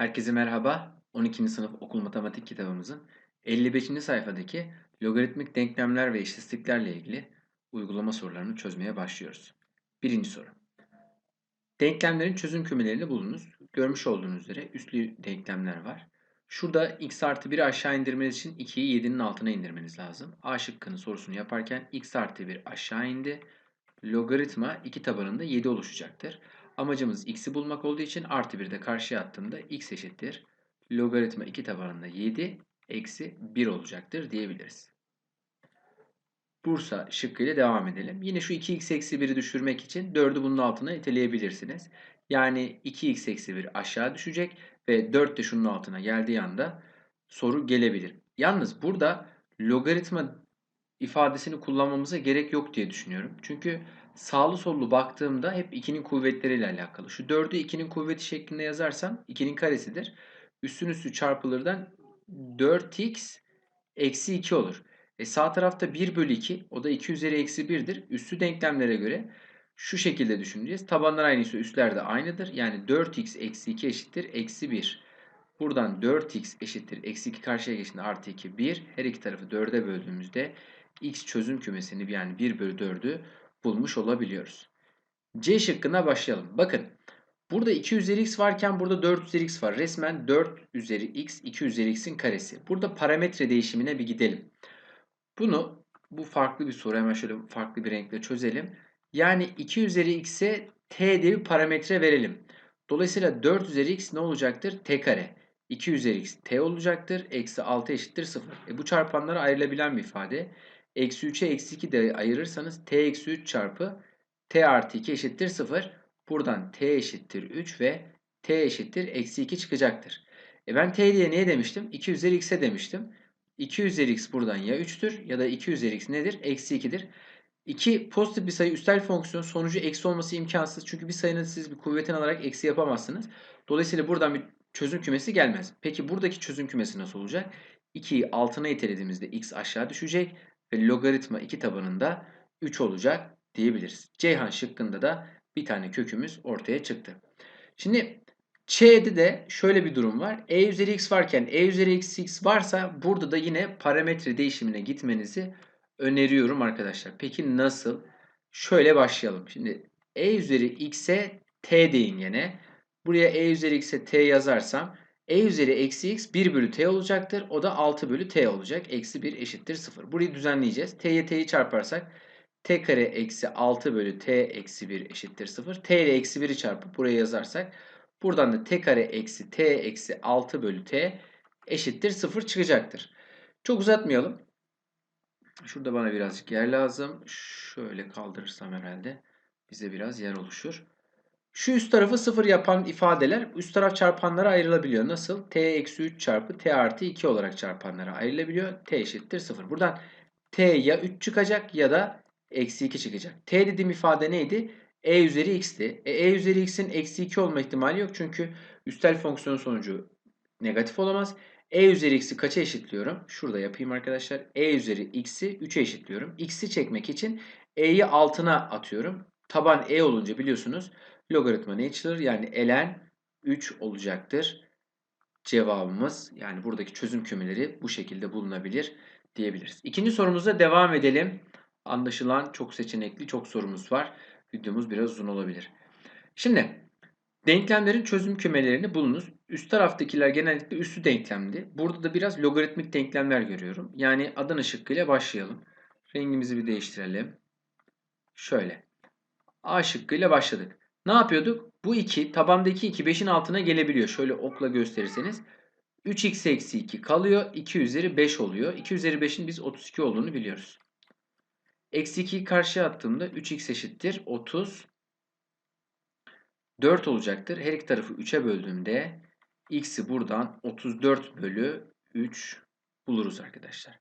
Herkese merhaba. 12. sınıf okul matematik kitabımızın 55. sayfadaki logaritmik denklemler ve istatistiklerle ilgili uygulama sorularını çözmeye başlıyoruz. Birinci soru. Denklemlerin çözüm kümelerini bulunuz. Görmüş olduğunuz üzere üstlü denklemler var. Şurada x artı 1'i aşağı indirmeniz için 2'yi 7'nin altına indirmeniz lazım. A şıkkının sorusunu yaparken x artı 1 aşağı indi. Logaritma 2 tabanında 7 oluşacaktır. Amacımız x'i bulmak olduğu için artı 1 de karşıya attığımda x eşittir. Logaritma 2 tabanında 7 eksi 1 olacaktır diyebiliriz. Bursa şıkkıyla devam edelim. Yine şu 2x eksi 1'i düşürmek için 4'ü bunun altına iteleyebilirsiniz. Yani 2x eksi 1 aşağı düşecek ve 4 de şunun altına geldiği anda soru gelebilir. Yalnız burada logaritma ifadesini kullanmamıza gerek yok diye düşünüyorum. Çünkü sağlı sollu baktığımda hep 2'nin kuvvetleriyle alakalı. Şu 4'ü 2'nin kuvveti şeklinde yazarsam 2'nin karesidir. Üstün üstü çarpılırdan 4x eksi 2 olur. E sağ tarafta 1 bölü 2 o da 2 üzeri eksi 1'dir. Üstü denklemlere göre şu şekilde düşüneceğiz. Tabanlar aynıysa üstler de aynıdır. Yani 4x eksi 2 eşittir eksi 1. Buradan 4x eşittir eksi 2 karşıya geçtiğinde artı 2 1. Her iki tarafı 4'e böldüğümüzde x çözüm kümesini yani 1 bölü 4'ü bulmuş olabiliyoruz. C şıkkına başlayalım. Bakın burada 2 üzeri x varken burada 4 üzeri x var. Resmen 4 üzeri x 2 üzeri x'in karesi. Burada parametre değişimine bir gidelim. Bunu bu farklı bir soru hemen şöyle farklı bir renkle çözelim. Yani 2 üzeri x'e t diye bir parametre verelim. Dolayısıyla 4 üzeri x ne olacaktır? t kare. 2 üzeri x t olacaktır. Eksi 6 eşittir 0. E bu çarpanlara ayrılabilen bir ifade. Eksi 3'e eksi 2 de ayırırsanız t eksi 3 çarpı t artı 2 eşittir 0. Buradan t eşittir 3 ve t eşittir eksi 2 çıkacaktır. E ben t diye neye demiştim? 2 üzeri x'e demiştim. 2 üzeri x buradan ya 3'tür ya da 2 üzeri x nedir? Eksi 2'dir. 2 pozitif bir sayı üstel fonksiyon sonucu eksi olması imkansız. Çünkü bir sayının siz bir kuvvetini alarak eksi yapamazsınız. Dolayısıyla buradan bir çözüm kümesi gelmez. Peki buradaki çözüm kümesi nasıl olacak? 2'yi altına itelediğimizde x aşağı düşecek ve logaritma 2 tabanında 3 olacak diyebiliriz. Ceyhan şıkkında da bir tane kökümüz ortaya çıktı. Şimdi Ç'de de şöyle bir durum var. E üzeri x varken e üzeri eksi x varsa burada da yine parametre değişimine gitmenizi öneriyorum arkadaşlar. Peki nasıl? Şöyle başlayalım. Şimdi e üzeri x'e t deyin yine. Buraya e üzeri x'e t yazarsam e üzeri eksi x 1 bölü t olacaktır. O da 6 bölü t olacak. Eksi 1 eşittir 0. Burayı düzenleyeceğiz. t'ye t'yi çarparsak t kare eksi 6 bölü t eksi 1 eşittir 0. t ile eksi 1'i çarpıp buraya yazarsak buradan da t kare eksi t eksi 6 bölü t eşittir 0 çıkacaktır. Çok uzatmayalım. Şurada bana birazcık yer lazım. Şöyle kaldırırsam herhalde bize biraz yer oluşur. Şu üst tarafı sıfır yapan ifadeler üst taraf çarpanlara ayrılabiliyor. Nasıl? t eksi 3 çarpı t artı 2 olarak çarpanlara ayrılabiliyor. t eşittir 0. Buradan t ya 3 çıkacak ya da eksi 2 çıkacak. t dediğim ifade neydi? e üzeri x'ti. E, e üzeri x'in eksi 2 olma ihtimali yok. Çünkü üstel fonksiyon sonucu negatif olamaz. e üzeri x'i kaça eşitliyorum? Şurada yapayım arkadaşlar. e üzeri x'i 3'e eşitliyorum. x'i çekmek için e'yi altına atıyorum. Taban e olunca biliyorsunuz logaritma ne açılır? Yani ln 3 olacaktır. Cevabımız yani buradaki çözüm kümeleri bu şekilde bulunabilir diyebiliriz. İkinci sorumuza devam edelim. Anlaşılan çok seçenekli çok sorumuz var. Videomuz biraz uzun olabilir. Şimdi denklemlerin çözüm kümelerini bulunuz. Üst taraftakiler genellikle üstü denklemdi. Burada da biraz logaritmik denklemler görüyorum. Yani Adana şıkkıyla başlayalım. Rengimizi bir değiştirelim. Şöyle. A şıkkıyla başladık. Ne yapıyorduk? Bu 2 tabandaki 2 5'in altına gelebiliyor. Şöyle okla gösterirseniz. 3x eksi 2 kalıyor. 2 üzeri 5 oluyor. 2 üzeri 5'in biz 32 olduğunu biliyoruz. Eksi 2'yi karşıya attığımda 3x eşittir 30. 4 olacaktır. Her iki tarafı 3'e böldüğümde x'i buradan 34 bölü 3 buluruz arkadaşlar.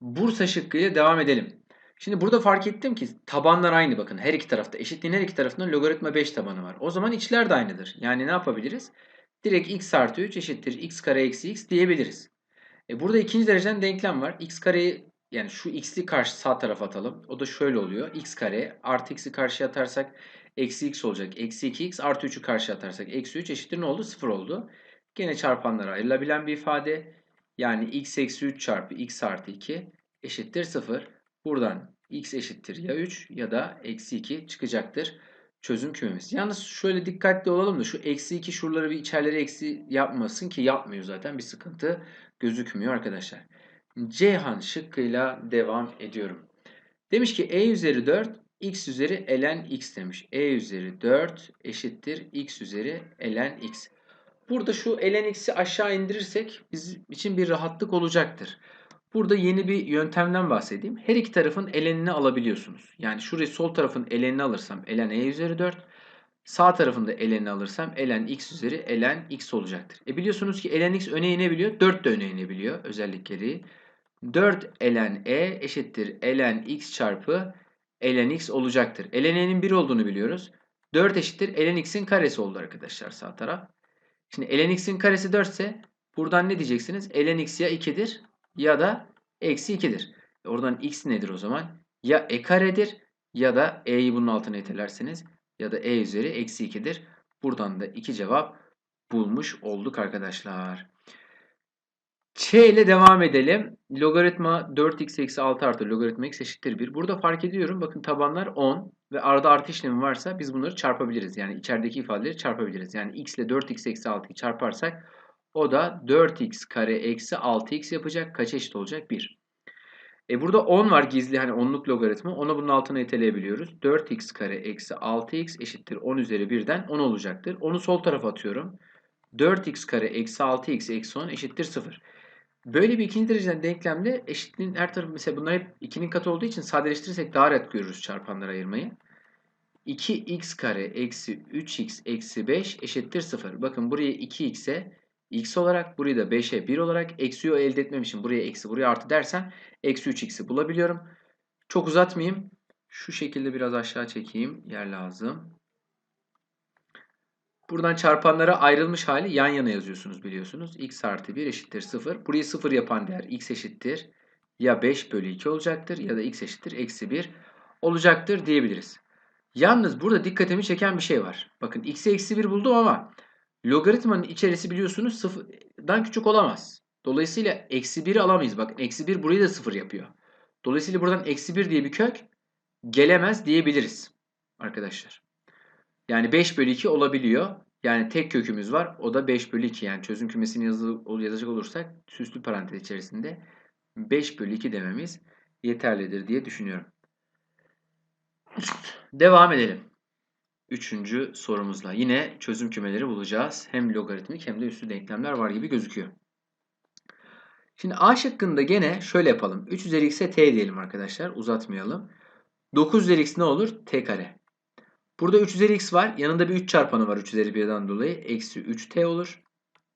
Bursa şıkkıyla devam edelim. Şimdi burada fark ettim ki tabanlar aynı bakın. Her iki tarafta eşitliğin her iki tarafında logaritma 5 tabanı var. O zaman içler de aynıdır. Yani ne yapabiliriz? Direkt x artı 3 eşittir x kare eksi x diyebiliriz. E burada ikinci dereceden denklem var. x kareyi yani şu x'li karşı sağ tarafa atalım. O da şöyle oluyor. x kare artı x'i karşıya atarsak eksi x olacak. Eksi 2x artı 3'ü karşıya atarsak eksi 3 eşittir ne oldu? 0 oldu. Gene çarpanlara ayrılabilen bir ifade. Yani x eksi 3 çarpı x artı 2 eşittir 0. Buradan x eşittir ya 3 ya da eksi 2 çıkacaktır çözüm kümemiz. Yalnız şöyle dikkatli olalım da şu eksi 2 şuraları bir içerileri eksi yapmasın ki yapmıyor zaten bir sıkıntı gözükmüyor arkadaşlar. Ceyhan şıkkıyla devam ediyorum. Demiş ki e üzeri 4 x üzeri ln x demiş. e üzeri 4 eşittir x üzeri ln x. Burada şu ln x'i aşağı indirirsek bizim için bir rahatlık olacaktır. Burada yeni bir yöntemden bahsedeyim. Her iki tarafın ln'ini alabiliyorsunuz. Yani şurayı sol tarafın ln'ini alırsam ln e üzeri 4. Sağ tarafında ln'ini alırsam ln x üzeri ln x olacaktır. E biliyorsunuz ki ln x öne inebiliyor. 4 de öne inebiliyor özellik gereği. 4 ln e eşittir ln x çarpı ln x olacaktır. ln e'nin 1 olduğunu biliyoruz. 4 eşittir ln x'in karesi oldu arkadaşlar sağ taraf. Şimdi ln x'in karesi 4 ise buradan ne diyeceksiniz? ln x ya 2'dir ya da eksi 2'dir. E oradan x nedir o zaman? Ya e karedir ya da e'yi bunun altına itelerseniz ya da e üzeri eksi 2'dir. Buradan da iki cevap bulmuş olduk arkadaşlar. Ç ile devam edelim. Logaritma 4x eksi 6 artı logaritma x eşittir 1. Burada fark ediyorum. Bakın tabanlar 10 ve arada artı işlemi varsa biz bunları çarpabiliriz. Yani içerideki ifadeleri çarpabiliriz. Yani x ile 4x eksi 6'yı çarparsak o da 4x kare eksi 6x yapacak. Kaç eşit olacak? 1. E burada 10 var gizli hani onluk logaritma. Onu bunun altına iteleyebiliyoruz. 4x kare eksi 6x eşittir 10 üzeri 1'den 10 olacaktır. Onu sol tarafa atıyorum. 4x kare eksi 6x eksi 10 eşittir 0. Böyle bir ikinci dereceden denklemde eşitliğin her tarafı mesela bunlar hep 2'nin katı olduğu için sadeleştirirsek daha rahat görürüz çarpanları ayırmayı. 2x kare eksi 3x eksi 5 eşittir 0. Bakın buraya 2x'e x olarak burayı da 5'e 1 olarak eksi elde etmem için buraya eksi buraya artı dersen eksi 3x'i bulabiliyorum. Çok uzatmayayım. Şu şekilde biraz aşağı çekeyim. Yer lazım. Buradan çarpanlara ayrılmış hali yan yana yazıyorsunuz biliyorsunuz. x artı 1 eşittir 0. Burayı 0 yapan değer x eşittir. Ya 5 bölü 2 olacaktır ya da x eşittir eksi 1 olacaktır diyebiliriz. Yalnız burada dikkatimi çeken bir şey var. Bakın x'e eksi 1 buldum ama logaritmanın içerisi biliyorsunuz sıfırdan küçük olamaz. Dolayısıyla eksi 1'i alamayız. Bakın eksi 1 burayı da 0 yapıyor. Dolayısıyla buradan eksi 1 diye bir kök gelemez diyebiliriz arkadaşlar. Yani 5 bölü 2 olabiliyor. Yani tek kökümüz var. O da 5 bölü 2. Yani çözüm kümesini yazı, yazacak olursak süslü parantez içerisinde 5 bölü 2 dememiz yeterlidir diye düşünüyorum. Devam edelim. Üçüncü sorumuzla. Yine çözüm kümeleri bulacağız. Hem logaritmik hem de üslü denklemler var gibi gözüküyor. Şimdi A şıkkında gene şöyle yapalım. 3 üzeri x'e t diyelim arkadaşlar. Uzatmayalım. 9 üzeri x ne olur? t kare. Burada 3 üzeri x var. Yanında bir 3 çarpanı var 3 üzeri 1'den dolayı. Eksi 3t olur.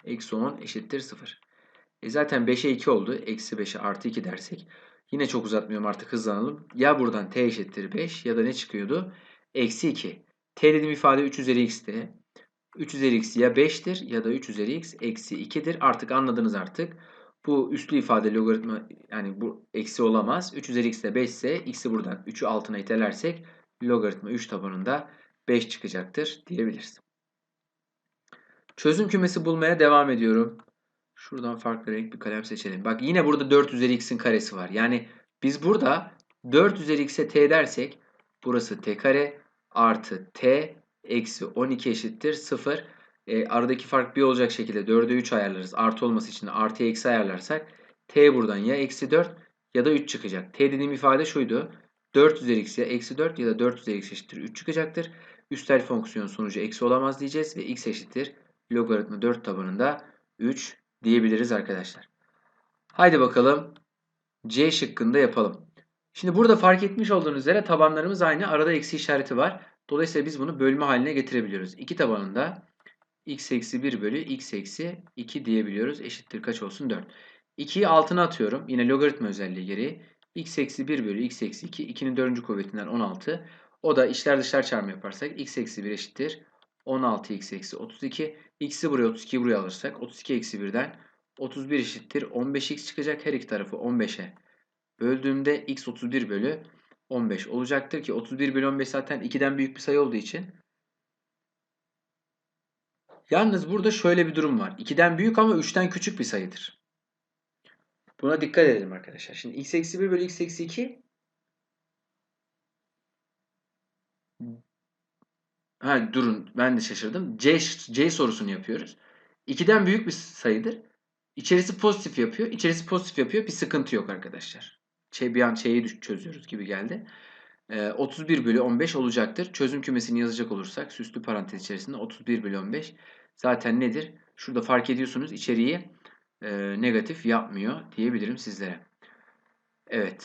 Eksi 10 eşittir 0. E zaten 5'e 2 oldu. Eksi 5'e artı 2 dersek. Yine çok uzatmıyorum artık hızlanalım. Ya buradan t eşittir 5 ya da ne çıkıyordu? Eksi 2. t dediğim ifade 3 üzeri x'ti. 3 üzeri x ya 5'tir ya da 3 üzeri x eksi 2'dir. Artık anladınız artık. Bu üslü ifade logaritma yani bu eksi olamaz. 3 üzeri x de 5 ise x'i buradan 3'ü altına itelersek logaritma 3 tabanında 5 çıkacaktır diyebiliriz. Çözüm kümesi bulmaya devam ediyorum. Şuradan farklı renk bir kalem seçelim. Bak yine burada 4 üzeri x'in karesi var. Yani biz burada 4 üzeri x'e t dersek burası t kare artı t eksi 12 eşittir 0. E, aradaki fark 1 olacak şekilde 4'e 3 ayarlarız. Artı olması için de artı eksi ayarlarsak t buradan ya eksi 4 ya da 3 çıkacak. t dediğim ifade şuydu. 4 üzeri x ya eksi 4 ya da 4 üzeri x eşittir 3 çıkacaktır. Üstel fonksiyon sonucu eksi olamaz diyeceğiz ve x eşittir logaritma 4 tabanında 3 diyebiliriz arkadaşlar. Haydi bakalım C şıkkında yapalım. Şimdi burada fark etmiş olduğunuz üzere tabanlarımız aynı. Arada eksi işareti var. Dolayısıyla biz bunu bölme haline getirebiliyoruz. İki tabanında x eksi 1 bölü x eksi 2 diyebiliyoruz. Eşittir kaç olsun? 4. 2'yi altına atıyorum. Yine logaritma özelliği gereği x eksi 1 bölü x eksi 2. 2'nin 4. kuvvetinden 16. O da içler dışlar çarpımı yaparsak x eksi 1 eşittir. 16 x eksi 32. x'i buraya 32 buraya alırsak 32 eksi 1'den 31 eşittir. 15x çıkacak. Her iki tarafı 15'e böldüğümde x 31 bölü 15 olacaktır ki 31 bölü 15 zaten 2'den büyük bir sayı olduğu için Yalnız burada şöyle bir durum var. 2'den büyük ama 3'ten küçük bir sayıdır. Buna dikkat edelim arkadaşlar. Şimdi x eksi 1 bölü x eksi 2 Ha durun ben de şaşırdım. C, C sorusunu yapıyoruz. 2'den büyük bir sayıdır. İçerisi pozitif yapıyor. İçerisi pozitif yapıyor. Bir sıkıntı yok arkadaşlar. Şey, bir şeyi çözüyoruz gibi geldi. Ee, 31 bölü 15 olacaktır. Çözüm kümesini yazacak olursak süslü parantez içerisinde 31 bölü 15 zaten nedir? Şurada fark ediyorsunuz içeriği e, negatif yapmıyor diyebilirim sizlere. Evet.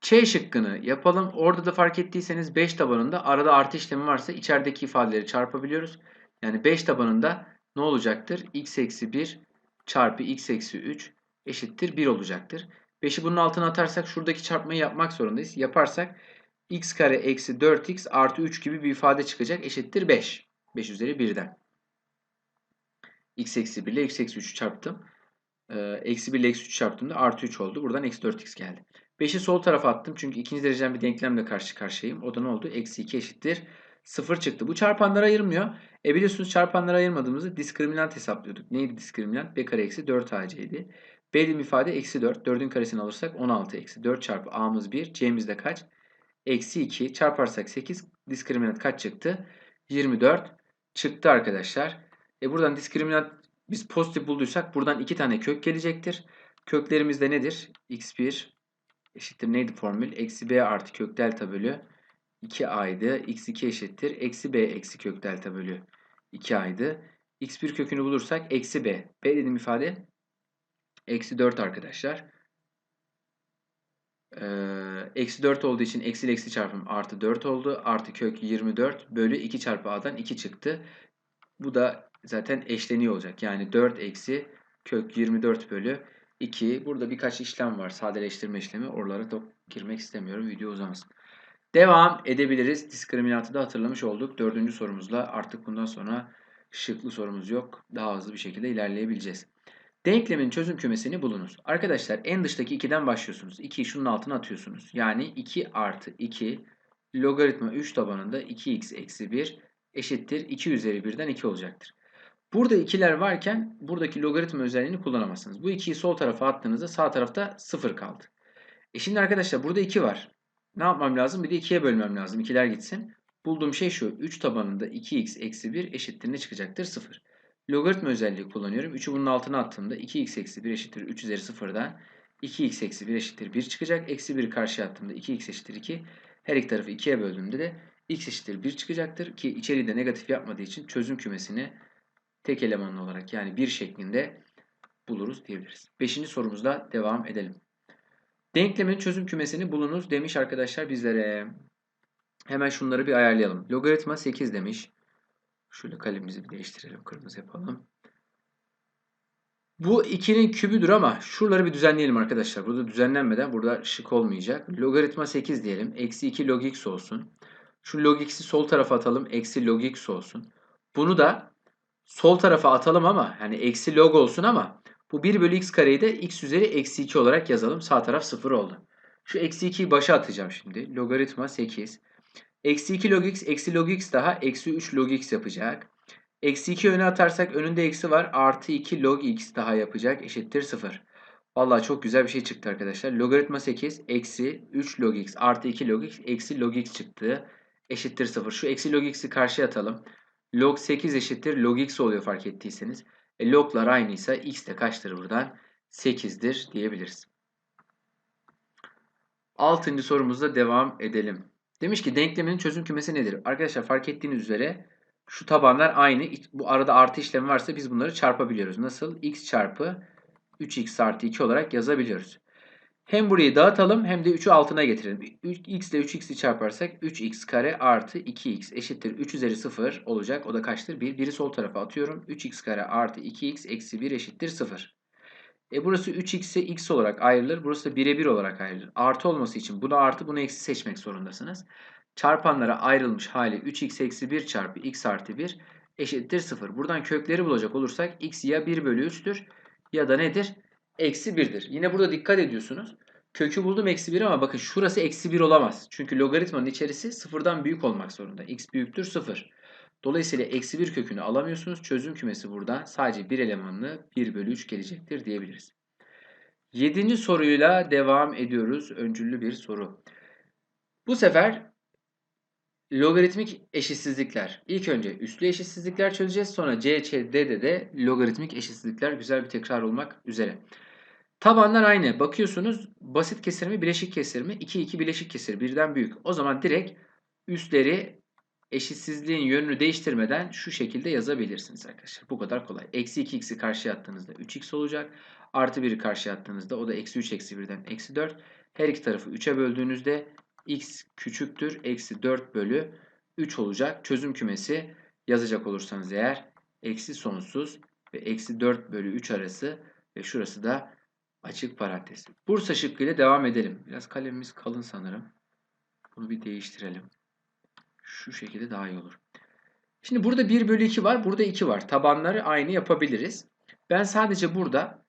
Ç şıkkını yapalım. Orada da fark ettiyseniz 5 tabanında arada artı işlemi varsa içerideki ifadeleri çarpabiliyoruz. Yani 5 tabanında ne olacaktır? x eksi 1 çarpı x eksi 3 eşittir 1 olacaktır. 5'i bunun altına atarsak şuradaki çarpmayı yapmak zorundayız. Yaparsak x kare eksi 4x artı 3 gibi bir ifade çıkacak. Eşittir 5. 5 üzeri 1'den. x eksi 1 ile x eksi 3'ü çarptım. Ee, eksi 1 ile eksi 3 çarptığımda artı 3 oldu. Buradan eksi 4x geldi. 5'i sol tarafa attım. Çünkü ikinci dereceden bir denklemle karşı karşıyayım. O da ne oldu? Eksi 2 eşittir. 0 çıktı. Bu çarpanlara ayırmıyor. E biliyorsunuz çarpanlara ayırmadığımızda diskriminant hesaplıyorduk. Neydi diskriminant? b kare eksi 4ac'ydi. B'lim ifade eksi 4. 4'ün karesini alırsak 16 eksi 4 çarpı a'mız 1. C'miz de kaç? Eksi 2 çarparsak 8. Diskriminant kaç çıktı? 24 çıktı arkadaşlar. E buradan diskriminant biz pozitif bulduysak buradan 2 tane kök gelecektir. Köklerimiz de nedir? x1 eşittir neydi formül? Eksi b artı kök delta bölü 2a'ydı. x2 eşittir. Eksi b eksi kök delta bölü 2a'ydı. x1 kökünü bulursak eksi b. b dediğim ifade eksi 4 arkadaşlar. Ee, eksi 4 olduğu için eksi eksi çarpım artı 4 oldu. Artı kök 24 bölü 2 çarpı a'dan 2 çıktı. Bu da zaten eşleniyor olacak. Yani 4 eksi kök 24 bölü 2. Burada birkaç işlem var. Sadeleştirme işlemi. Oralara da girmek istemiyorum. Video uzamasın. Devam edebiliriz. Diskriminatı da hatırlamış olduk. Dördüncü sorumuzla artık bundan sonra şıklı sorumuz yok. Daha hızlı bir şekilde ilerleyebileceğiz. Denklemin çözüm kümesini bulunuz. Arkadaşlar en dıştaki 2'den başlıyorsunuz. 2'yi şunun altına atıyorsunuz. Yani 2 artı 2 logaritma 3 tabanında 2x eksi 1 eşittir 2 üzeri 1'den 2 olacaktır. Burada ikiler varken buradaki logaritma özelliğini kullanamazsınız. Bu 2'yi sol tarafa attığınızda sağ tarafta 0 kaldı. E şimdi arkadaşlar burada 2 var. Ne yapmam lazım? Bir de 2'ye bölmem lazım. İkiler gitsin. Bulduğum şey şu. 3 tabanında 2x eksi 1 eşittir ne çıkacaktır? 0. Logaritma özelliği kullanıyorum. 3'ü bunun altına attığımda 2x eksi 1 eşittir 3 üzeri 0'dan 2x eksi 1 eşittir 1 çıkacak. Eksi 1'i karşıya attığımda 2x eşittir 2. Her iki tarafı 2'ye böldüğümde de x eşittir 1 çıkacaktır. Ki içeriği de negatif yapmadığı için çözüm kümesini tek elemanlı olarak yani 1 şeklinde buluruz diyebiliriz. Beşinci sorumuzla devam edelim. Denklemin çözüm kümesini bulunuz demiş arkadaşlar bizlere. Hemen şunları bir ayarlayalım. Logaritma 8 demiş. Şöyle kalemimizi bir değiştirelim. Kırmızı yapalım. Bu 2'nin kübüdür ama şuraları bir düzenleyelim arkadaşlar. Burada düzenlenmeden burada şık olmayacak. Logaritma 8 diyelim. Eksi 2 log x olsun. Şu log x'i sol tarafa atalım. Eksi log x olsun. Bunu da sol tarafa atalım ama yani eksi log olsun ama bu 1 bölü x kareyi de x üzeri eksi 2 olarak yazalım. Sağ taraf 0 oldu. Şu eksi 2'yi başa atacağım şimdi. Logaritma 8. Eksi 2 log x eksi log x daha eksi 3 log x yapacak. Eksi 2 öne atarsak önünde eksi var. Artı 2 log x daha yapacak. Eşittir 0. Vallahi çok güzel bir şey çıktı arkadaşlar. Logaritma 8 eksi 3 log x artı 2 log x eksi log x çıktı. Eşittir 0. Şu eksi log x'i karşıya atalım. Log 8 eşittir log x oluyor fark ettiyseniz. E, loglar aynıysa x de kaçtır buradan? 8'dir diyebiliriz. Altıncı sorumuzda devam edelim. Demiş ki denklemin çözüm kümesi nedir? Arkadaşlar fark ettiğiniz üzere şu tabanlar aynı. Bu arada artı işlemi varsa biz bunları çarpabiliyoruz. Nasıl? x çarpı 3x artı 2 olarak yazabiliyoruz. Hem burayı dağıtalım hem de 3'ü altına getirelim. x ile 3x'i çarparsak 3x kare artı 2x eşittir 3 üzeri 0 olacak. O da kaçtır? 1. Biri sol tarafa atıyorum. 3x kare artı 2x eksi 1 eşittir 0. E burası 3x'e x olarak ayrılır. Burası da 1'e 1 olarak ayrılır. Artı olması için bunu artı bunu eksi seçmek zorundasınız. Çarpanlara ayrılmış hali 3x eksi 1 çarpı x artı 1 eşittir 0. Buradan kökleri bulacak olursak x ya 1 bölü 3'tür ya da nedir? Eksi 1'dir. Yine burada dikkat ediyorsunuz. Kökü buldum eksi 1 ama bakın şurası eksi 1 olamaz. Çünkü logaritmanın içerisi sıfırdan büyük olmak zorunda. x büyüktür 0. Dolayısıyla eksi 1 kökünü alamıyorsunuz. Çözüm kümesi burada sadece bir elemanlı 1 bölü 3 gelecektir diyebiliriz. Yedinci soruyla devam ediyoruz. Öncüllü bir soru. Bu sefer logaritmik eşitsizlikler. İlk önce üslü eşitsizlikler çözeceğiz. Sonra C, Ç, D'de de logaritmik eşitsizlikler güzel bir tekrar olmak üzere. Tabanlar aynı. Bakıyorsunuz basit kesir mi bileşik kesir mi? 2 2 bileşik kesir birden büyük. O zaman direkt üstleri eşitsizliğin yönünü değiştirmeden şu şekilde yazabilirsiniz arkadaşlar. Bu kadar kolay. Eksi 2x'i karşıya attığınızda 3x olacak. Artı 1'i karşıya attığınızda o da eksi 3 eksi 1'den eksi 4. Her iki tarafı 3'e böldüğünüzde x küçüktür eksi 4 bölü 3 olacak. Çözüm kümesi yazacak olursanız eğer eksi sonsuz ve eksi 4 bölü 3 arası ve şurası da açık parantez. Bursa şıkkıyla devam edelim. Biraz kalemimiz kalın sanırım. Bunu bir değiştirelim. Şu şekilde daha iyi olur. Şimdi burada 1 bölü 2 var. Burada 2 var. Tabanları aynı yapabiliriz. Ben sadece burada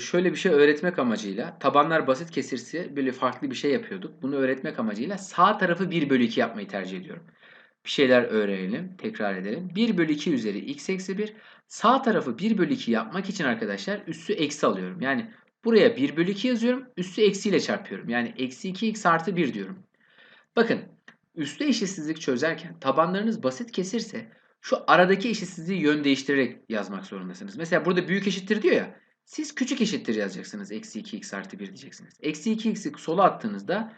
şöyle bir şey öğretmek amacıyla tabanlar basit kesirse böyle farklı bir şey yapıyorduk. Bunu öğretmek amacıyla sağ tarafı 1 bölü 2 yapmayı tercih ediyorum. Bir şeyler öğrenelim. Tekrar edelim. 1 bölü 2 üzeri x eksi 1. Sağ tarafı 1 bölü 2 yapmak için arkadaşlar üssü eksi alıyorum. Yani buraya 1 bölü 2 yazıyorum. Üssü eksiyle çarpıyorum. Yani eksi 2x artı 1 diyorum. Bakın üslü eşitsizlik çözerken tabanlarınız basit kesirse şu aradaki eşitsizliği yön değiştirerek yazmak zorundasınız. Mesela burada büyük eşittir diyor ya. Siz küçük eşittir yazacaksınız. Eksi 2x artı 1 diyeceksiniz. Eksi 2x'i sola attığınızda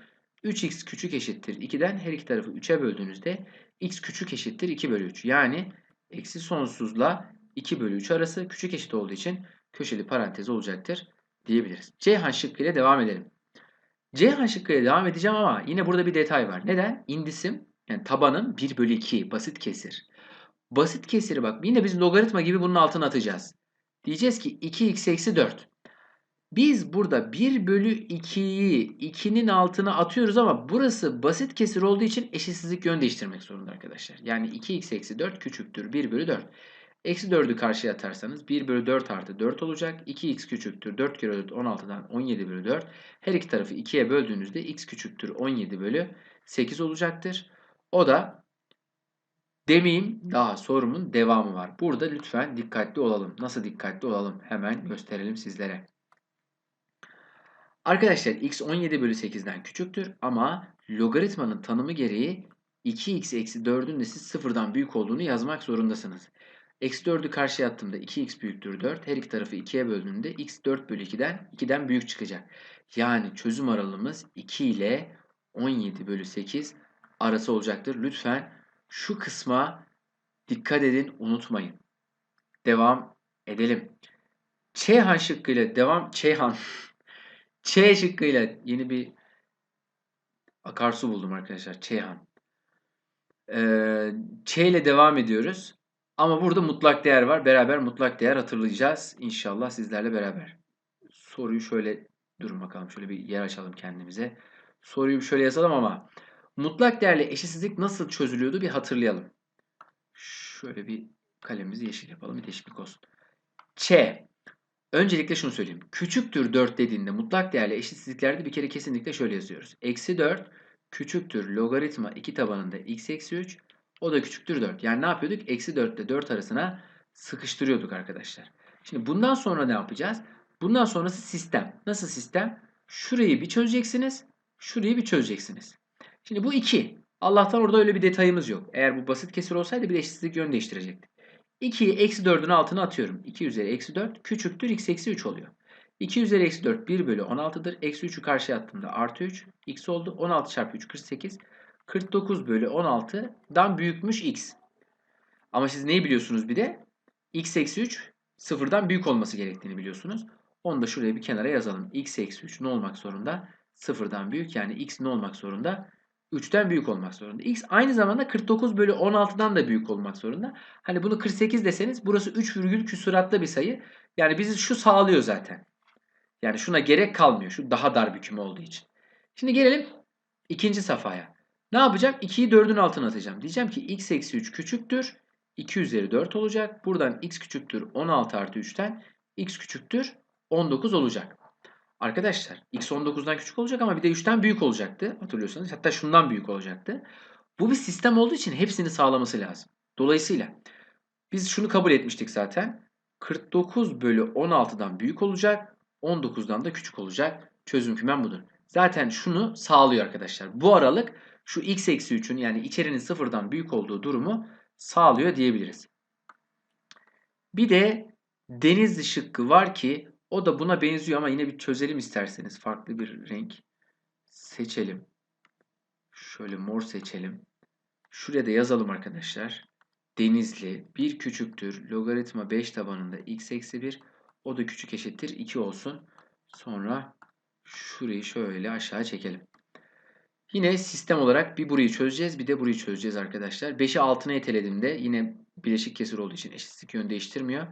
3x küçük eşittir 2'den her iki tarafı 3'e böldüğünüzde x küçük eşittir 2 bölü 3. Yani eksi sonsuzla 2 bölü 3 arası küçük eşit olduğu için köşeli parantez olacaktır diyebiliriz. Ceyhan şıkkı ile devam edelim. Ceyhan şıkkı ile devam edeceğim ama yine burada bir detay var. Neden? İndisim yani tabanın 1 bölü 2 basit kesir. Basit kesiri bak yine biz logaritma gibi bunun altına atacağız. Diyeceğiz ki 2x eksi 4. Biz burada 1 bölü 2'yi 2'nin altına atıyoruz ama burası basit kesir olduğu için eşitsizlik yön değiştirmek zorunda arkadaşlar. Yani 2x eksi 4 küçüktür 1 bölü 4. Eksi 4'ü karşıya atarsanız 1 bölü 4 artı 4 olacak. 2x küçüktür 4 kere 4 16'dan 17 bölü 4. Her iki tarafı 2'ye böldüğünüzde x küçüktür 17 bölü 8 olacaktır. O da demeyeyim daha sorumun devamı var. Burada lütfen dikkatli olalım. Nasıl dikkatli olalım? Hemen gösterelim sizlere. Arkadaşlar x 17 bölü 8'den küçüktür ama logaritmanın tanımı gereği 2x eksi 4'ün de siz sıfırdan büyük olduğunu yazmak zorundasınız. Eksi 4'ü karşıya attığımda 2x büyüktür 4. Her iki tarafı 2'ye böldüğümde x 4 bölü 2'den 2'den büyük çıkacak. Yani çözüm aralığımız 2 ile 17 bölü 8 arası olacaktır. Lütfen şu kısma dikkat edin unutmayın. Devam edelim. Çeyhan şıkkıyla devam. Çeyhan. Ç şıkkıyla yeni bir akarsu buldum arkadaşlar. Çeyhan. Ee, Ç ile devam ediyoruz. Ama burada mutlak değer var. Beraber mutlak değer hatırlayacağız. İnşallah sizlerle beraber. Soruyu şöyle durun bakalım. Şöyle bir yer açalım kendimize. Soruyu şöyle yazalım ama mutlak değerle eşitsizlik nasıl çözülüyordu bir hatırlayalım. Şöyle bir kalemimizi yeşil yapalım. Bir teşvik olsun. Ç. Öncelikle şunu söyleyeyim. Küçüktür 4 dediğinde mutlak değerli eşitsizliklerde bir kere kesinlikle şöyle yazıyoruz. Eksi 4 küçüktür logaritma 2 tabanında x eksi 3 o da küçüktür 4. Yani ne yapıyorduk? Eksi 4 ile 4 arasına sıkıştırıyorduk arkadaşlar. Şimdi bundan sonra ne yapacağız? Bundan sonrası sistem. Nasıl sistem? Şurayı bir çözeceksiniz. Şurayı bir çözeceksiniz. Şimdi bu 2. Allah'tan orada öyle bir detayımız yok. Eğer bu basit kesir olsaydı bir eşitsizlik yön değiştirecektik. 2'yi eksi 4'ün altına atıyorum. 2 üzeri eksi 4 küçüktür x eksi 3 oluyor. 2 üzeri eksi 4 1 bölü 16'dır. Eksi 3'ü karşıya attığımda artı 3 x oldu. 16 çarpı 3 48. 49 bölü 16'dan büyükmüş x. Ama siz neyi biliyorsunuz bir de? x eksi 3 sıfırdan büyük olması gerektiğini biliyorsunuz. Onu da şuraya bir kenara yazalım. x eksi 3 ne olmak zorunda? Sıfırdan büyük yani x ne olmak zorunda? 3'ten büyük olmak zorunda. X aynı zamanda 49 bölü 16'dan da büyük olmak zorunda. Hani bunu 48 deseniz burası 3 virgül küsuratlı bir sayı. Yani bizi şu sağlıyor zaten. Yani şuna gerek kalmıyor. Şu daha dar bir küme olduğu için. Şimdi gelelim ikinci safhaya. Ne yapacağım? 2'yi 4'ün altına atacağım. Diyeceğim ki x eksi 3 küçüktür. 2 üzeri 4 olacak. Buradan x küçüktür 16 artı 3'ten x küçüktür 19 olacak. Arkadaşlar x 19'dan küçük olacak ama bir de 3'ten büyük olacaktı. Hatırlıyorsanız hatta şundan büyük olacaktı. Bu bir sistem olduğu için hepsini sağlaması lazım. Dolayısıyla biz şunu kabul etmiştik zaten. 49 bölü 16'dan büyük olacak. 19'dan da küçük olacak. Çözüm kümem budur. Zaten şunu sağlıyor arkadaşlar. Bu aralık şu x eksi 3'ün yani içerinin sıfırdan büyük olduğu durumu sağlıyor diyebiliriz. Bir de denizli şıkkı var ki o da buna benziyor ama yine bir çözelim isterseniz. Farklı bir renk seçelim. Şöyle mor seçelim. Şuraya da yazalım arkadaşlar. Denizli 1 küçüktür. Logaritma 5 tabanında x eksi 1. O da küçük eşittir 2 olsun. Sonra şurayı şöyle aşağı çekelim. Yine sistem olarak bir burayı çözeceğiz. Bir de burayı çözeceğiz arkadaşlar. 5'i altına etelediğimde yine bileşik kesir olduğu için eşitlik yön değiştirmiyor.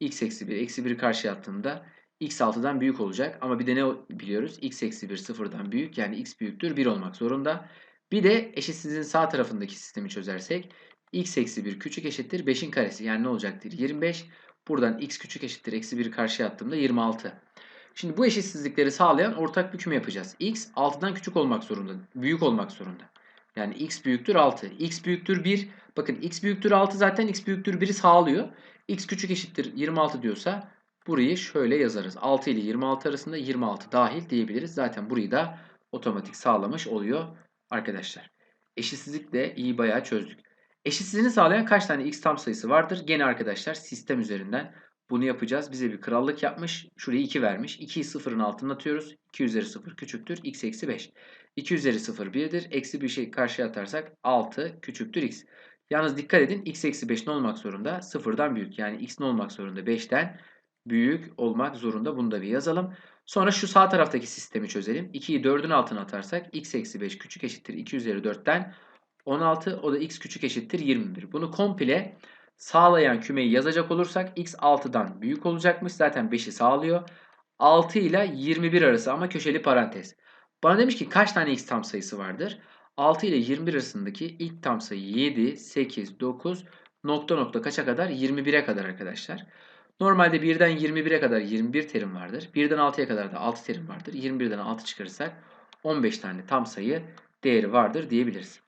x eksi 1 eksi 1'i karşıya attığımda x 6'dan büyük olacak. Ama bir de ne biliyoruz? x eksi 1 sıfırdan büyük. Yani x büyüktür 1 olmak zorunda. Bir de eşitsizliğin sağ tarafındaki sistemi çözersek x eksi 1 küçük eşittir 5'in karesi. Yani ne olacaktır? 25. Buradan x küçük eşittir eksi 1'i karşıya attığımda 26. Şimdi bu eşitsizlikleri sağlayan ortak bir küme yapacağız. x 6'dan küçük olmak zorunda. Büyük olmak zorunda. Yani x büyüktür 6. x büyüktür 1. Bakın x büyüktür 6 zaten x büyüktür 1'i sağlıyor. x küçük eşittir 26 diyorsa burayı şöyle yazarız. 6 ile 26 arasında 26 dahil diyebiliriz. Zaten burayı da otomatik sağlamış oluyor arkadaşlar. Eşitsizlik de iyi bayağı çözdük. Eşitsizliğini sağlayan kaç tane x tam sayısı vardır? Gene arkadaşlar sistem üzerinden bunu yapacağız. Bize bir krallık yapmış. Şuraya 2 vermiş. 2'yi sıfırın altına atıyoruz. 2 üzeri 0 küçüktür. x eksi 5. 2 üzeri 0 1'dir. Eksi bir şey karşıya atarsak 6 küçüktür x. Yalnız dikkat edin x eksi 5 ne olmak zorunda? 0'dan büyük. Yani x ne olmak zorunda? 5'ten büyük olmak zorunda. Bunu da bir yazalım. Sonra şu sağ taraftaki sistemi çözelim. 2'yi 4'ün altına atarsak x eksi 5 küçük eşittir 2 üzeri 4'ten 16. O da x küçük eşittir 21. Bunu komple sağlayan kümeyi yazacak olursak x 6'dan büyük olacakmış. Zaten 5'i sağlıyor. 6 ile 21 arası ama köşeli parantez. Bana demiş ki kaç tane x tam sayısı vardır? 6 ile 21 arasındaki ilk tam sayı 7, 8, 9, nokta nokta kaça kadar? 21'e kadar arkadaşlar. Normalde 1'den 21'e kadar 21 terim vardır. 1'den 6'ya kadar da 6 terim vardır. 21'den 6 çıkarırsak 15 tane tam sayı değeri vardır diyebiliriz.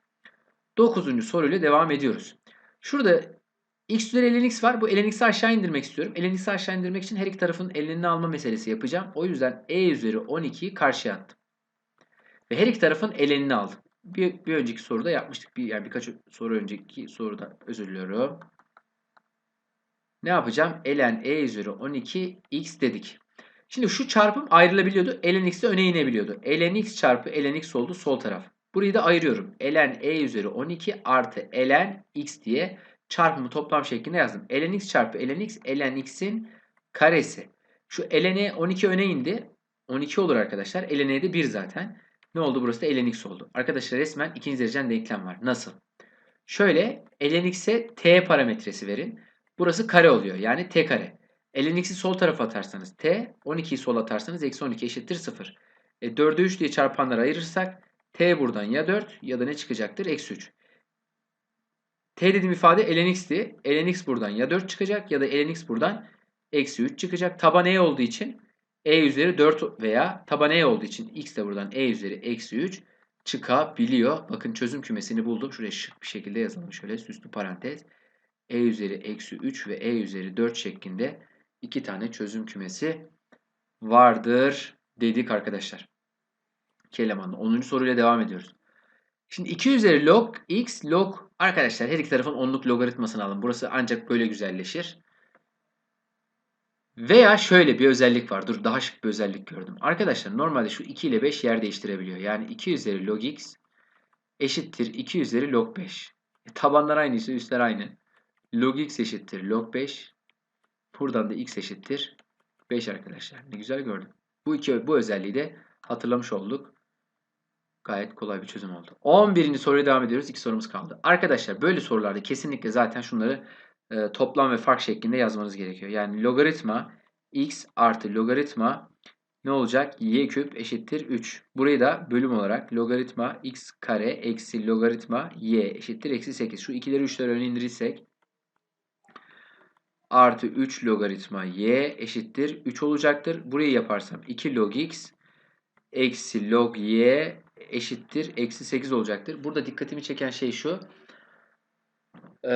9. soruyla devam ediyoruz. Şurada x üzeri ln x var. Bu ln x'i aşağı indirmek istiyorum. ln x'i aşağı indirmek için her iki tarafın ln'ini alma meselesi yapacağım. O yüzden e üzeri 12'yi karşıya attım. Ve her iki tarafın ln'ini aldım. Bir, bir önceki soruda yapmıştık. Bir, yani birkaç soru önceki soruda özür diliyorum. Ne yapacağım? ln e üzeri 12 x dedik. Şimdi şu çarpım ayrılabiliyordu. ln x de öne inebiliyordu. ln x çarpı ln x oldu sol taraf. Burayı da ayırıyorum. ln e üzeri 12 artı ln x diye çarpımı toplam şeklinde yazdım. ln x çarpı ln x ln x'in karesi. Şu ln 12 öne indi. 12 olur arkadaşlar. ln de 1 zaten. Ne oldu? Burası da ln x oldu. Arkadaşlar resmen ikinci derecen denklem var. Nasıl? Şöyle ln x'e t parametresi verin. Burası kare oluyor. Yani t kare. ln x'i sol tarafa atarsanız t, 12'yi sol atarsanız eksi 12 eşittir 0. E, 4'e 3 diye çarpanları ayırırsak t buradan ya 4 ya da ne çıkacaktır? Eksi 3. t dediğim ifade ln x'ti. ln x buradan ya 4 çıkacak ya da ln x buradan eksi 3 çıkacak. Taban e olduğu için e üzeri 4 veya taban e olduğu için x de buradan e üzeri eksi 3 çıkabiliyor. Bakın çözüm kümesini buldum. Şuraya şık bir şekilde yazalım. Şöyle süslü parantez. e üzeri eksi 3 ve e üzeri 4 şeklinde iki tane çözüm kümesi vardır dedik arkadaşlar. Kelemanlı. 10. soruyla devam ediyoruz. Şimdi 2 üzeri log x log arkadaşlar her iki tarafın onluk logaritmasını alın. Burası ancak böyle güzelleşir. Veya şöyle bir özellik var. Dur daha şık bir özellik gördüm. Arkadaşlar normalde şu 2 ile 5 yer değiştirebiliyor. Yani 2 üzeri log x eşittir 2 üzeri log 5. E, tabanlar aynıysa üstler aynı. Log x eşittir log 5. Buradan da x eşittir 5 arkadaşlar. Ne güzel gördüm. Bu iki bu özelliği de hatırlamış olduk. Gayet kolay bir çözüm oldu. 11. soruya devam ediyoruz. İki sorumuz kaldı. Arkadaşlar böyle sorularda kesinlikle zaten şunları e, toplam ve fark şeklinde yazmanız gerekiyor. Yani logaritma x artı logaritma ne olacak? y küp eşittir 3. Burayı da bölüm olarak logaritma x kare eksi logaritma y eşittir eksi 8. Şu ikileri üçleri öne indirirsek artı 3 logaritma y eşittir 3 olacaktır. Burayı yaparsam 2 log x eksi log y eşittir eksi 8 olacaktır. Burada dikkatimi çeken şey şu. Ee,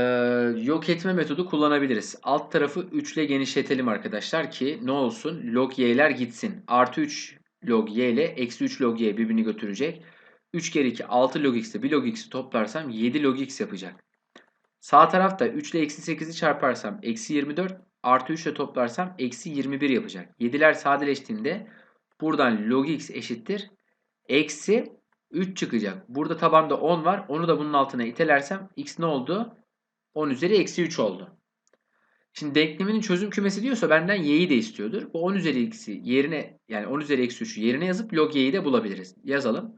yok etme metodu kullanabiliriz. Alt tarafı 3 ile genişletelim arkadaşlar ki ne olsun? Log y'ler gitsin. Artı 3 log y ile eksi 3 log y birbirini götürecek. 3 kere 2 6 log x ile 1 log x'i toplarsam 7 log x yapacak. Sağ tarafta 3 ile eksi 8'i çarparsam eksi 24 artı 3 ile toplarsam eksi 21 yapacak. 7'ler sadeleştiğinde buradan log x eşittir. Eksi 3 çıkacak. Burada tabanda 10 var. Onu da bunun altına itelersem x ne oldu? 10 üzeri eksi 3 oldu. Şimdi denkleminin çözüm kümesi diyorsa benden y'yi de istiyordur. Bu 10 üzeri x'i yerine yani 10 üzeri eksi 3'ü yerine yazıp log y'yi de bulabiliriz. Yazalım.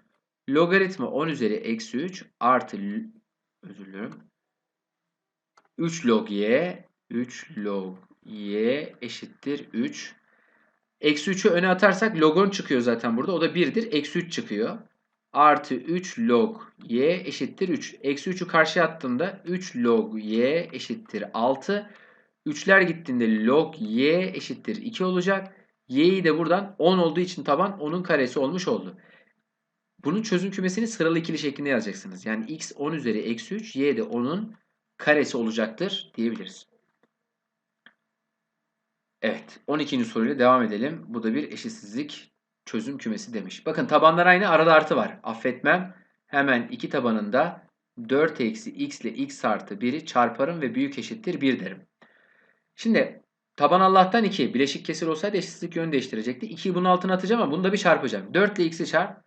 Logaritma 10 üzeri eksi 3 artı özür diliyorum. 3 log y 3 log y eşittir 3. Eksi 3'ü öne atarsak logon çıkıyor zaten burada. O da 1'dir. Eksi 3 çıkıyor. Artı 3 log y eşittir 3. Eksi 3'ü karşıya attığımda 3 log y eşittir 6. 3'ler gittiğinde log y eşittir 2 olacak. y'yi de buradan 10 olduğu için taban 10'un karesi olmuş oldu. Bunun çözüm kümesini sıralı ikili şeklinde yazacaksınız. Yani x 10 üzeri eksi 3, y de 10'un karesi olacaktır diyebiliriz. Evet 12. soruyla devam edelim. Bu da bir eşitsizlik çözüm kümesi demiş. Bakın tabanlar aynı arada artı var. Affetmem. Hemen iki tabanında 4 eksi x ile x artı 1'i çarparım ve büyük eşittir 1 derim. Şimdi taban Allah'tan 2. Bileşik kesir olsaydı eşitsizlik yön değiştirecekti. 2'yi bunun altına atacağım ama bunu da bir çarpacağım. 4 ile x'i çarp.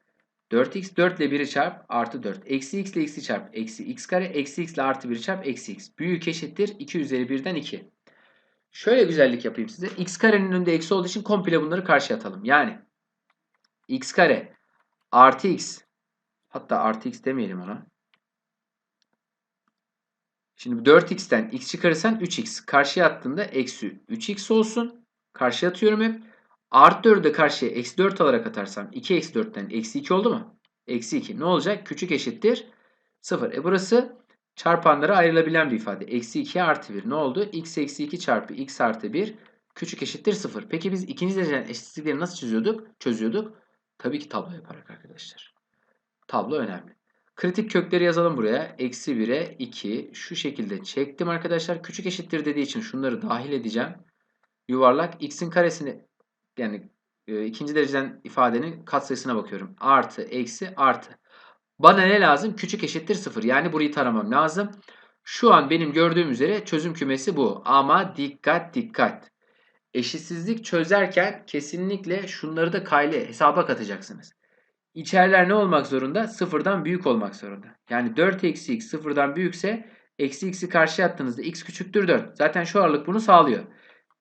4x 4 ile 1'i çarp artı 4. Eksi x ile x'i çarp. Eksi x kare. Eksi x ile artı 1'i çarp. Eksi x. Büyük eşittir 2 üzeri 1'den 2. Şöyle güzellik yapayım size. x karenin önünde eksi olduğu için komple bunları karşıya atalım. Yani x kare artı x hatta artı x demeyelim ona. Şimdi 4x'ten x çıkarırsan 3x. Karşıya attığında eksi 3x olsun. Karşıya atıyorum hep. Artı 4'ü de karşıya eksi 4 alarak atarsam 2 eksi 4'ten eksi 2 oldu mu? Eksi 2. Ne olacak? Küçük eşittir 0. E burası çarpanlara ayrılabilen bir ifade. Eksi 2 artı 1 ne oldu? x eksi 2 çarpı x artı 1 küçük eşittir 0. Peki biz ikinci dereceden eşitsizlikleri nasıl çözüyorduk? Çözüyorduk. Tabii ki tablo yaparak arkadaşlar. Tablo önemli. Kritik kökleri yazalım buraya. Eksi 1'e 2 şu şekilde çektim arkadaşlar. Küçük eşittir dediği için şunları dahil edeceğim. Yuvarlak x'in karesini yani e, ikinci dereceden ifadenin katsayısına bakıyorum. Artı, eksi, artı. Bana ne lazım? Küçük eşittir 0. Yani burayı taramam lazım. Şu an benim gördüğüm üzere çözüm kümesi bu. Ama dikkat dikkat. Eşitsizlik çözerken kesinlikle şunları da kaylı hesaba katacaksınız. İçerler ne olmak zorunda? Sıfırdan büyük olmak zorunda. Yani 4 eksi x sıfırdan büyükse eksi x'i karşıya attığınızda x küçüktür 4. Zaten şu ağırlık bunu sağlıyor.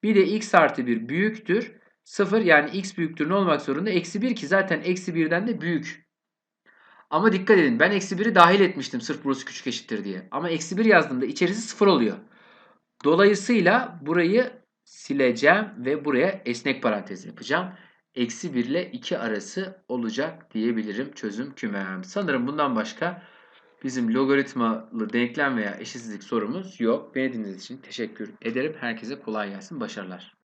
Bir de x artı 1 büyüktür. 0 yani x büyüktür ne olmak zorunda? Eksi 1 ki zaten eksi 1'den de büyük. Ama dikkat edin ben eksi 1'i dahil etmiştim sırf burası küçük eşittir diye. Ama eksi 1 yazdığımda içerisi 0 oluyor. Dolayısıyla burayı sileceğim ve buraya esnek parantez yapacağım. Eksi 1 ile 2 arası olacak diyebilirim çözüm kümem. Sanırım bundan başka bizim logaritmalı denklem veya eşitsizlik sorumuz yok. Beni dinlediğiniz için teşekkür ederim. Herkese kolay gelsin. Başarılar.